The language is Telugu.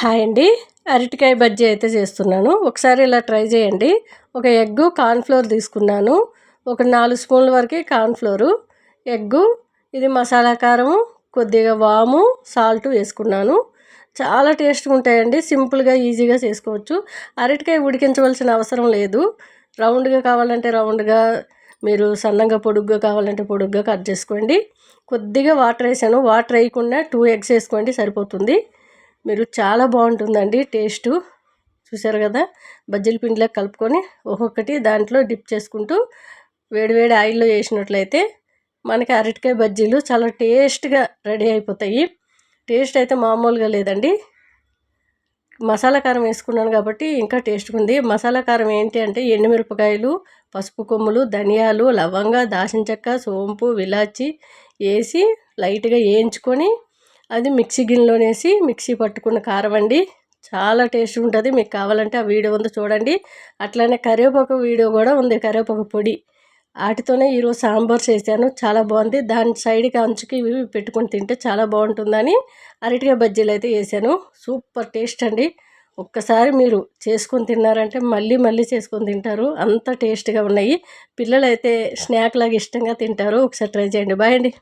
హాయ్ అండి. అరటికాయ బజ్జీ అయితే చేస్తున్నాను. ఒకసారి ఇలా ట్రై చేయండి. ఒక ఎగ్గు కార్న్ఫ్లోర్ తీసుకున్నాను. ఒక నాలుగు స్పూన్ల వరకు కార్న్ఫ్లోరు. ఎగ్గు ఇది మసాలా కారము కొద్దిగా వాము సాల్ట్ వేసుకున్నాను. చాలా టేస్ట్గా ఉంటాయండి. సింపుల్గా ఈజీగా చేసుకోవచ్చు. అరటికాయ ఉడికించవలసిన అవసరం లేదు. రౌండ్గా కావాలంటే రౌండ్గా మీరు సన్నంగా పొడుగ్గా కావాలంటే పొడుగ్గా కట్ చేసుకోండి. కొద్దిగా వాటర్ వేసాను. వాటర్ వేయకుండా టూ ఎగ్స్ వేసుకోండి సరిపోతుంది. మీరు చాలా బాగుంటుందండి టేస్టు. చూసారు కదా? బజ్జీల పిండిలో కలుపుకొని ఒక్కొక్కటి దాంట్లో డిప్ చేసుకుంటూ వేడివేడి ఆయిల్లో వేసినట్లయితే మనకి అరటికాయ బజ్జీలు చాలా టేస్ట్గా రెడీ అయిపోతాయి. టేస్ట్ అయితే మామూలుగా లేదండి. మసాలా కారం వేసుకున్నాను కాబట్టి ఇంకా టేస్ట్గా ఉంది. మసాలా కారం ఏంటి అంటే ఎండుమిరపకాయలు పసుపు కొమ్ములు ధనియాలు లవంగా దాచిన చెక్క సోంపు విలాచి వేసి లైట్గా వేయించుకొని అది మిక్సీ గిన్నెలోనేసి మిక్సీ పట్టుకున్న కారం అండి. చాలా టేస్ట్ ఉంటుంది. మీకు కావాలంటే ఆ వీడియో ఉందో చూడండి. అట్లానే కరివేపాకు వీడియో కూడా ఉంది. కరివేపాకు పొడి. వాటితోనే ఈరోజు సాంబార్ చేశాను. చాలా బాగుంది. దాని సైడ్కి అంచుకి ఇవి పెట్టుకొని తింటే చాలా బాగుంటుందని అరటికాయ బజ్జీలు అయితే వేసాను. సూపర్ టేస్ట్ అండి. ఒక్కసారి మీరు చేసుకొని తిన్నారంటే మళ్ళీ మళ్ళీ చేసుకొని తింటారు. అంత టేస్ట్గా ఉన్నాయి. పిల్లలు అయితే స్నాక్ లాగా ఇష్టంగా తింటారు. ఒకసారి ట్రై చేయండి. బాయ్ అండి.